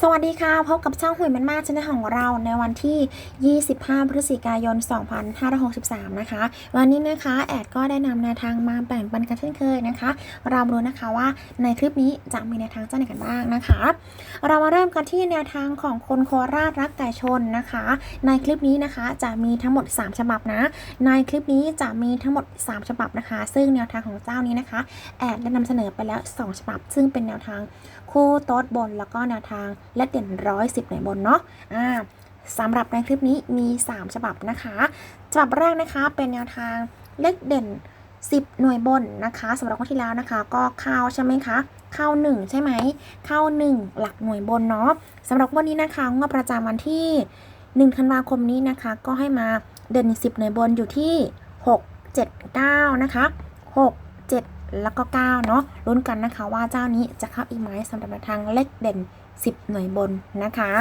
สวัสดีค่ะ พบกับช่องหวยมันมากชนของเราในวันที่ 25 พฤศจิกายน 2563 นะคะ วันนี้นะคะ แอดก็ได้นำแนวทางมาแบ่งปันกันเช่นเคยนะคะ เรามารู้นะคะว่าในคลิปนี้จะมีแนวทางเจ้าไหนกันบ้างนะคะ เรามาเริ่มกันที่แนวทางของคนโคราชรักไก่ชนนะคะ ในคลิปนี้นะคะจะมีทั้งหมด 3 ฉบับนะ ในคลิปนี้จะมีทั้งหมด 3 ฉบับนะคะ ซึ่งแนวทางของเจ้านี้นะคะ แอดได้นำเสนอไปแล้ว 2 ฉบับ ซึ่งเป็นแนวทาง คู่โต๊ดบนแล้วก็แนวทางและเด่นร้อยสิบหน่วยบนเนาะอ่าสำหรับในคลิปนี้มี 3 ฉบับนะคะฉบับแรกนะคะเป็นแนวทางเลขเด่น 10 หน่วยบนนะคะสำหรับวันที่แล้วนะคะ ก็เข้าใช่ไหมคะเข้า 1 ใช่ไหมเข้า 1 หลักหน่วยบนเนาะสำหรับวันนี้นะคะงวดประจำวันที่1ธันวาคมนี้นะคะ ก็ให้มาเด่น 10 หน่วยบนอยู่ที่ 6 7 9 นะคะ 6 7 แล้วก็ 9 เนาะลุ้นกันนะคะว่าเจ้านี้จะเข้าอีกไหมสำหรับทางเลขเด่น 10 หน่วยบนนะคะ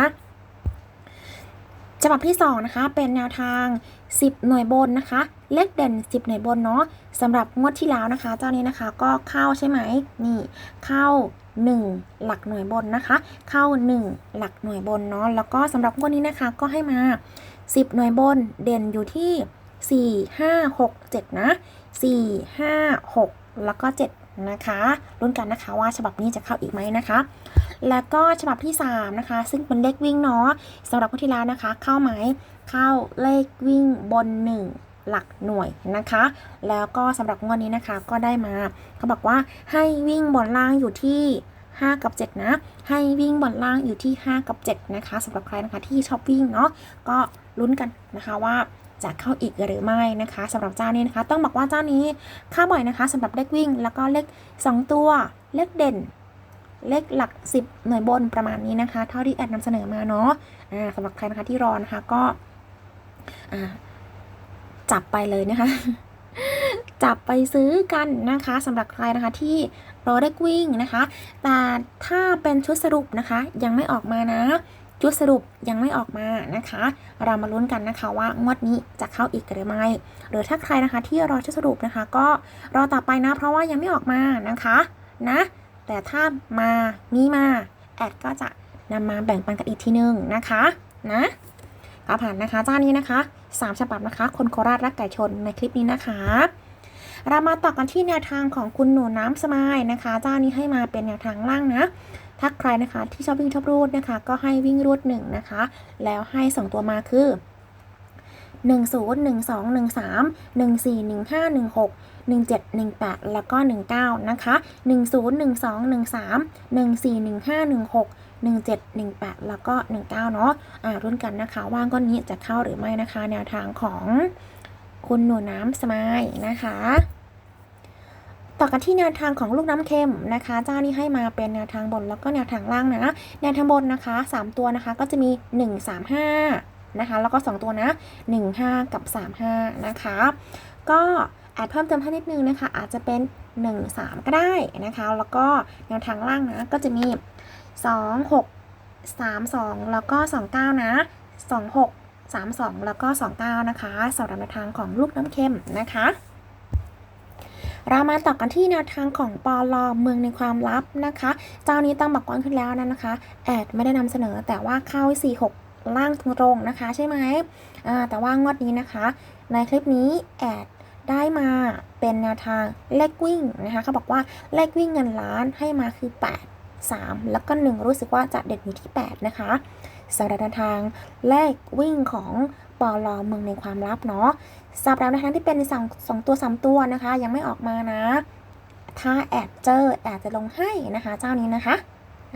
ฉบับที่ 2 นะคะ เป็นแนวทาง 10 หน่วยบนนะคะ เลขเด่น 10 หน่วยบนเนาะสำหรับงวดที่แล้วนะคะ เจ้านี้นะคะก็เข้าใช่ไหมนี่เข้า 1 หลักหน่วยบนนะคะ เข้า 1 หลักหน่วยบนเนาะแล้วก็สำหรับงวดนี้นะคะก็ให้มา 10 หน่วยบนเด่นอยู่ที่ 4 5 6 7 นะ 4 5 6 แล้วก็ 7 นะคะลุ้นกันนะคะว่าฉบับนี้จะเข้าอีกไหมนะคะ แล้วก็ฉบับที่ 3 นะคะ ซึ่งเป็นเลขวิ่งเนาะสำหรับคนที่แล้วนะคะ เข้าไหมเข้าเลขวิ่งบน 1หลักหน่วยนะคะ แล้วก็สำหรับงวดนี้นะคะก็ได้มาเขาบอกว่าให้วิ่งบนล่างอยู่ที่ 5 กับ 7 นะ ให้วิ่งบนล่างอยู่ที่ 5 กับ 7 นะคะสำหรับใครนะคะที่ชอบวิ่งเนาะก็ลุ้นกันนะคะว่า จะเข้าอีกหรือไม่นะคะสำหรับเจ้านี้นะคะ ต้องบอกว่าเจ้านี้เข้าบ่อยนะคะสำหรับเลขวิ่ง แล้วก็เลข 2 ตัวเลขเด่น เลขหลัก 10 หน่วยบนประมาณนี้นะคะ เท่าที่แอดนำเสนอมาเนาะอ่าสำหรับใครนะคะที่รอนะคะก็จับไปเลยนะคะ จับไปซื้อกันนะคะสำหรับใครนะคะที่รอเลขวิ่งนะคะ แต่ถ้าเป็นชุดสรุปนะคะ ยังไม่ออกมานะ ชุดสรุปยังไม่ออกมานะคะ เรามาลุ้นกันนะคะว่างวดนี้จะเข้าอีกหรือไม่ หรือถ้าใครนะคะที่รอชุดสรุปนะคะ ก็รอต่อไปนะ เพราะว่ายังไม่ออกมานะคะนะ แต่ถ้ามามีมาแอดก็จะนำมาแบ่งปันกันอีกทีนึงนะคะนะก็ผ่านนะคะเจ้านี้นะคะสามฉบับนะคะ คนโคราชรักไก่ชนในคลิปนี้นะคะ เรามาต่อกันที่แนวทางของคุณหนูน้ำสมายนะคะเจ้านี้ให้มาเป็นแนวทางล่างนะ ถ้าใครนะคะที่ชอบวิ่งชอบรูดนะคะ ก็ให้วิ่งรูดหนึ่งนะคะ แล้วให้สองตัวมาคือ 1 0 1 2 1 3 1 4 1 5 1 6 1 7 1 8 แล้วก็ 19 นะคะ 1 0 1 2 1 3 1 4 1 5 1 6 1 7 1 8 แล้วก็ 19 เนาะอ่ารุ่นกันนะคะ ว่างก้อนนี้จะเข้าหรือไม่นะคะ แนวทางของคุณหนูน้ำสมายนะคะ ต่อกันที่แนวทางของลูกน้ำเค็มนะคะเจ้านี้ให้มาเป็นแนวทางบนแล้วก็แนวทางล่างนะ แนวทางบนนะคะ 3 ตัวนะคะก็จะมี 1 3 5นะคะแล้วก็ 2 ตัวนะ 1 5 กับ 3 5 นะคะ ก็แอดเพิ่มเติมให้นิดนึงนะคะ อาจจะเป็น 1 3 ก็ได้นะคะ แล้วก็แนวทางล่างนะก็จะมี 2 6 3 2 แล้วก็ 29 นะ 2 6 3 2 แล้วก็ 29 นะคะสำหรับแนวทางของลูกน้ำเค็มนะคะ เรามาต่อกันที่แนวทางของปอลอเมืองในความลับนะคะ เจ้านี้ต้องบอกก่อนขึ้นแล้วนะนะคะ แอดไม่ได้นำเสนอแต่ว่าเข้า46 ล่างตรงๆนะคะ ใช่ไหมแต่ว่างวดนี้นะคะ ในคลิปนี้แอดได้มาเป็นแนวทางเลขวิ่งนะคะเขาบอกว่าเลขวิ่งเงินล้านให้มาคือ 8 3 แล้วก็ 1 รู้สึกว่าจะเด็ดอยู่ที่ 8 นะคะสำหรับแนวทางเลขวิ่งของ ลอเมืองในความลับเนาะสับแนวทางที่เป็นสองสองตัวสามตัวนะคะ ยังไม่ออกมานะ ถ้าแอบเจอแอบจะลงให้นะคะ เจ้านี้นะคะ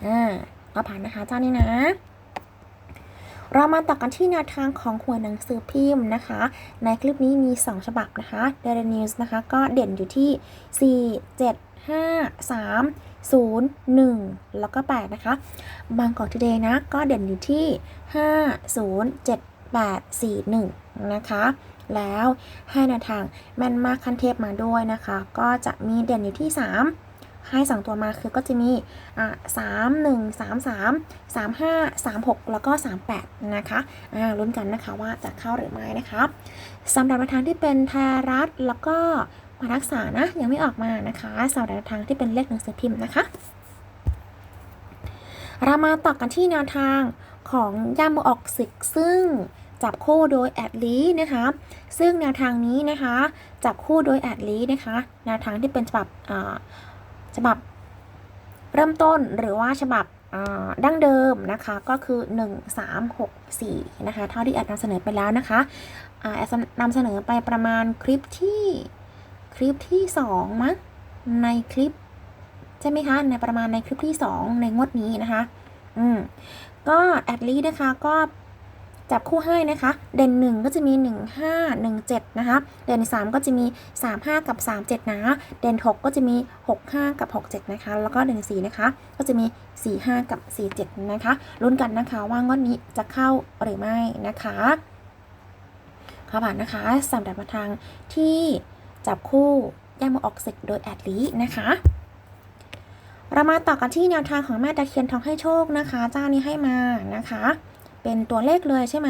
อ่าก็ผ่านนะคะเจ้านี้นะ เรามาต่อกันที่แนวทางของหัวหนังสือพิมพ์นะคะ ในคลิปนี้มี 2 ฉบับนะคะ Daily News นะคะ ก็เด่นอยู่ที่ 4 7 5 3 0 1 แล้วก็ 8 นะคะ บางกอกทีเดย์นะ ก็เด่นอยู่ที่ 5 0 7 8 4 1นะคะแล้วให้แนวทางแม่นมากขั้นเทพมาด้วยนะคะ ก็จะมีเด่นอยู่ที่ 3 ให้สองตัวมาคือก็จะมีอ่าสามหนึ่งสามสามสามห้าสามหกแล้วก็สามแปดนะคะอ่าลุ้นกันนะคะว่าจะเข้าหรือไม่นะคะสำหรับแนวทางที่เป็นทยรัฐแล้วก็มารักษานะยังไม่ออกมานะคะสำหรับแนวทางที่เป็นเลขหนังสือพิมพ์นะคะเรามาต่อกันที่แนวทางของย่ามือออกสิกซึ่ง จับคู่โดยแอดลีนะคะ ซึ่งแนวทางนี้นะคะ จับคู่โดยแอดลีนะคะแนวทางที่เป็นฉบับฉบับเริ่มต้นหรือว่าฉบับดั้งเดิมนะคะก็คือ 1 3 6 4 นะคะ เท่าที่แอดนำเสนอไปแล้วนะคะแอดนำเสนอไปประมาณคลิปที่คลิปที่2มั้งในคลิป ใช่ไหมคะ ในประมาณในคลิปที่ 2 ในงวดนี้นะคะ อืมก็แอดลีนะคะก็ จับคู่ให้นะคะ เด่น 1 ก็จะมี 1 5 1 7 นะคะ เด่น 3 ก็จะมี 3 5 กับ 3 7 นะ เด่น 6 ก็จะมี 6 5 กับ 6 7 นะคะ แล้วก็เด่น 4 นะคะ ก็จะมี 4 5 กับ 4 7 นะคะ ลุ้นกันนะคะว่างวดนี้จะเข้าหรือไม่นะคะข้าผ่านนะคะสำหรับแนวทางที่จับคู่ย่ามาออกเสร็จโดยแอดลีนะคะเรามาต่อกันที่แนวทางของแม่ตะเคียนทองให้โชคนะคะ เจ้านี้ให้มานะคะ เป็นตัวเลขเลยใช่ไหม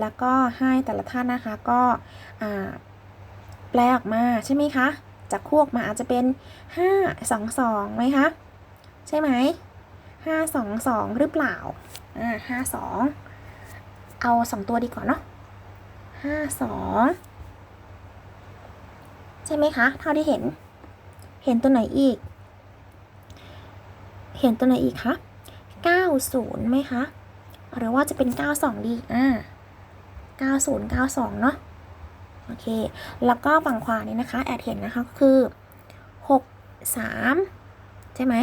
แล้วก็ให้แต่ละท่านนะคะก็แปลออกมาใช่ไหมคะ จากคู่ออกมาอาจจะเป็น 5 2 2ไหมคะ ใช่ไหม 5 2 2 หรือเปล่า อ่าห้าสองเอาสองตัวดีกว่าเนาะห้าสองใช่ไหมคะ เท่าที่เห็น เห็นตัวไหนอีก เห็นตัวไหนอีกคะ90ไหมคะ หรือว่าจะเป็น 92 ดีอ่า90 92 เนาะโอเค แล้วก็ฝั่งขวานี้นะคะ แอดเห็นนะคะก็คือ 6 3 ใช่ไหม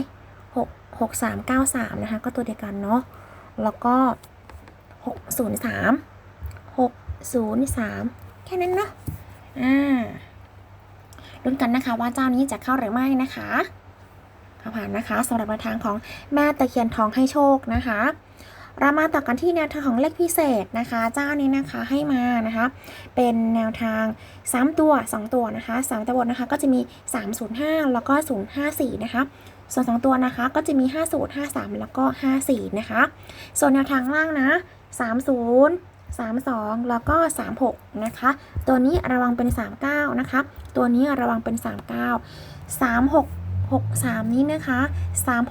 6 6 3 9 3 นะคะ ก็ตัวเดียวกันเนาะ แล้วก็ 6 0 3 6 0 3 แค่นั้นเนาะ อ่าลุ้นกันนะคะว่าเจ้านี้จะเข้าหรือไม่นะคะค่ะผ่านนะคะสำหรับแนวทางของแม่ตะเคียนทองให้โชคนะคะ เรามาต่อกันที่แนวทางของเลขพิเศษนะคะ เจ้านี้นะคะให้มานะคะ เป็นแนวทาง 3 ตัว 2 ตัวนะคะ 3 ตัวบนนะคะก็จะมี 305 แล้วก็ 054 นะคะส่วน2ตัวนะคะก็จะมี 50 53 แล้วก็ 54 นะคะ ส่วนแนวทางล่างนะ 30 32 แล้วก็ 36 นะคะ ตัวนี้ระวังเป็น 39 นะคะ ตัวนี้ระวังเป็น 39 36 63 นี้นะคะ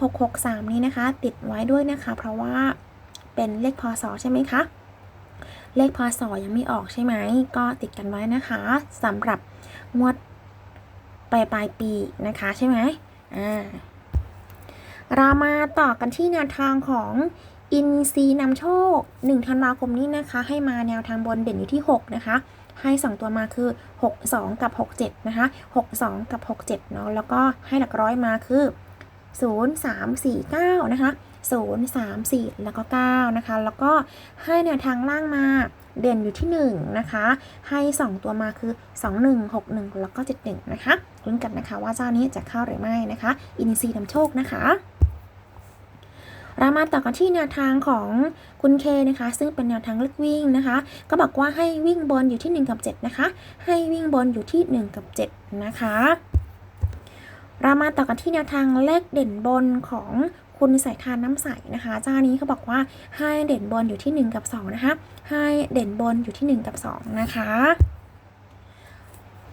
3663 นี้นะคะ ติดไว้ด้วยนะคะ เพราะว่า เป็นเลขพศใช่ไหมคะ เลขพศยังไม่ออกใช่ไหม ก็ติดกันไว้นะคะสำหรับงวดปลายปลายปีนะคะใช่ไหมอ่าเรามาต่อกันที่แนวทางของอินซีนำโชค1ธันวาคมนี้นะคะ ให้มาแนวทางบนเด่นอยู่ที่ 6 นะคะ ให้2ตัวมาคือ 6 2 กับ 6 7 นะคะ 6 2 กับ 6 7 เนาะแล้วก็ให้หลักร้อยมาคือ 0 3 4 9 นะคะ 0 3 4 แล้วก็ 9 นะคะ แล้วก็ให้แนวทางล่างมาเด่นอยู่ที่ 1 นะคะ ให้ 2 ตัวมาคือ 2 1 6 1 แล้วก็ 7 1 นะคะลุ้นกันนะคะว่าเจ้านี้จะเข้าหรือไม่นะคะ อินซีนำโชคนะคะเรามาต่อกันที่แนวทางของคุณเคนะคะ ซึ่งเป็นแนวทางเลือกวิ่งนะคะ ก็บอกว่าให้วิ่งบนอยู่ที่ 1 กับ 7 นะคะ ให้วิ่งบนอยู่ที่ 1 กับ 7 นะคะ เรามาต่อกันที่แนวทางเลขเด่นบนของ คุณสายทานน้ำใสนะคะ เจ้านี้เขาบอกว่าให้เด่นบนอยู่ที่ 1 กับ 2 นะคะ ให้เด่นบนอยู่ที่ 1 กับ 2 นะคะ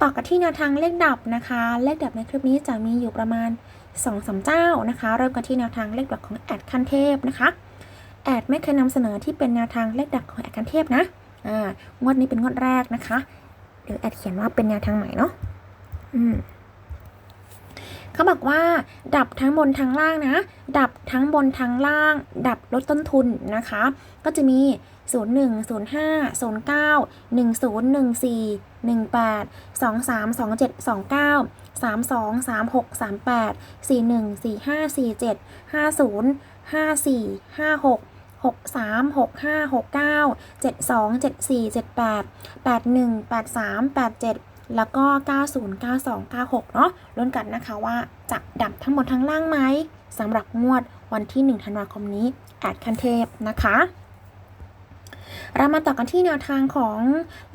ต่อกันที่แนวทางเลขดับนะคะ เลขดับในคลิปนี้จะมีอยู่ประมาณ2อสเจ้านะคะ เริ่มกันที่แนวทางเลขดับของแอดคันเทพนะคะแอดไม่เคยนำเสนอที่เป็นแนวทางเลขดับของแอดคันเทพนะอ่างวดนี้เป็นงวดแรกนะคะเดี๋ยวแอดเขียนว่าเป็นแนวทางใหม่เนาะอืม เขาบอกว่า ดับทั้งบนทั้งล่างนะ ดับทั้งบนทั้งล่าง ดับลดต้นทุนนะคะ ก็จะมี 01 05 09 10 14 18 23 27 29 32 36 38 41 45 47 50 54 56 63 65 69 72 74 78 81 83 87 แล้วก็ 90 92 96 เนาะลุ้นกันนะคะว่าจะดับทั้งหมดทั้งล่างไหมสำหรับงวดวันที่ 1 ธันวาคมนี้แอดคันเทพนะคะเรามาต่อกันที่แนวทางของ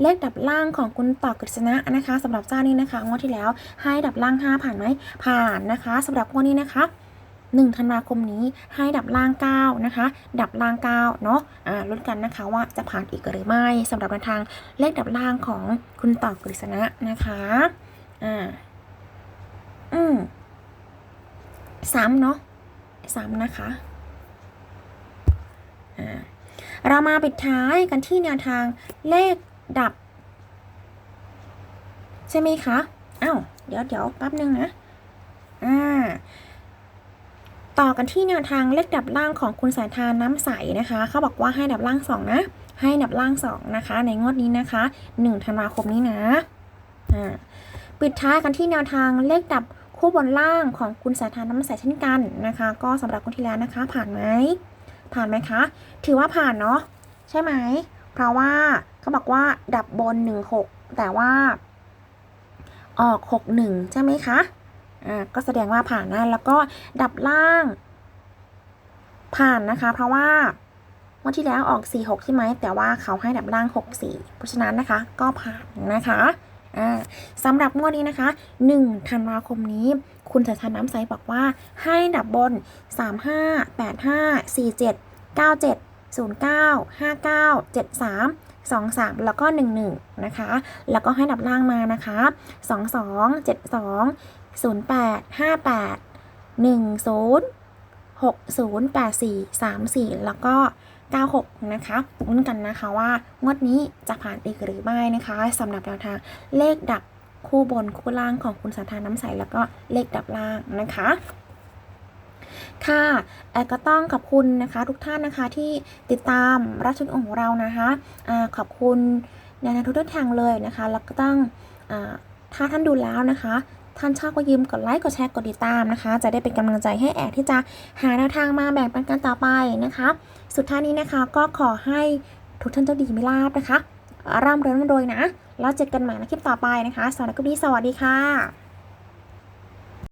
เลขดับล่างของคุณต่อกฤษณะนะคะสำหรับเจ้านี้นะคะงวดที่แล้วให้ดับล่าง 5 ผ่านไหมผ่านนะคะสำหรับงวดนี้นะคะ 1ธันวาคมนี้ให้ดับล่าง 9 นะคะ ดับล่าง 9 เนาะอ่าลุ้นกันนะคะว่าจะผ่านอีกหรือไม่สำหรับแนวทางเลขดับล่างของคุณต่อกฤษณะนะคะอ่าอืมซ้ำเนาะซ้ำนะคะอ่าเรามาปิดท้ายกันที่แนวทางเลขดับ ใช่ไหมคะอ้าวเดี๋ยวเดี๋ยวแป๊บนึงนะ อ่า ต่อกันที่แนวทางเลขดับล่างของคุณสายทานน้ำใสนะคะ เขาบอกว่าให้ดับล่างสองนะ ให้ดับล่างสองนะคะ ในงวดนี้นะคะ 1 ธันวาคมนี้นะอ่าปิดท้ายกันที่แนวทางเลขดับคู่บนล่างของคุณสายทานน้ำใสเช่นกันนะคะ ก็สำหรับคนที่แล้วนะคะ ผ่านไหมผ่านไหมคะ ถือว่าผ่านเนาะใช่ไหม เพราะว่าเขาบอกว่าดับบนหนึ่งหกแต่ว่าออกหกหนึ่งใช่ไหมคะ อ่าก็แสดงว่าผ่านนะแล้วก็ดับล่าง ผ่านนะคะ เพราะว่าวันที่แล้วออก 4 6 ใช่ไหม แต่ว่าเขาให้ดับล่าง 6 4 เพราะฉะนั้นนะคะก็ผ่านนะคะสำหรับงวดนี้นะคะ1ธันวาคมนี้ คุณสายทานน้ำใสบอกว่าให้ดับบน 3 5 8 5 4 7 9 7 0 9 5 9 7 3 2 3 แล้วก็ 1 1 นะคะ แล้วก็ให้ดับล่างมานะคะ 2 2 0 8 5 8 1 0 6 0 8 4 3 4 แล้วก็ 96 นะคะลุ้นกันนะคะว่างวดนี้จะผ่านอีกหรือไม่นะคะสำหรับแนวทางเลขดับคู่บนคู่ล่างของคุณสาธาน้ำใส แล้วก็เลขดับล่างนะคะค่ะแอดก็ต้องขอบคุณนะคะทุกท่านนะคะที่ติดตามรับชมของเรานะคะอาขอบคุณในทุกๆทางเลยนะคะ แล้วก็ต้องอถ้าท่านดูแล้วนะคะ ท่านชอบก็ยืมกดไลค์กดแชร์กดติดตามนะคะ จะได้เป็นกำลังใจให้แอดที่จะหาแนวทางมาแบ่งปันกันต่อไปนะคะ สุดท้ายนี้นะคะก็ขอให้ทุกท่านเจ้าดีมีลาบนะคะร่ำรวยร่ำรวยนะ แล้วเจอกันใหม่ในคลิปต่อไปนะคะสวัสดีค่ะสวัสดีค่ะ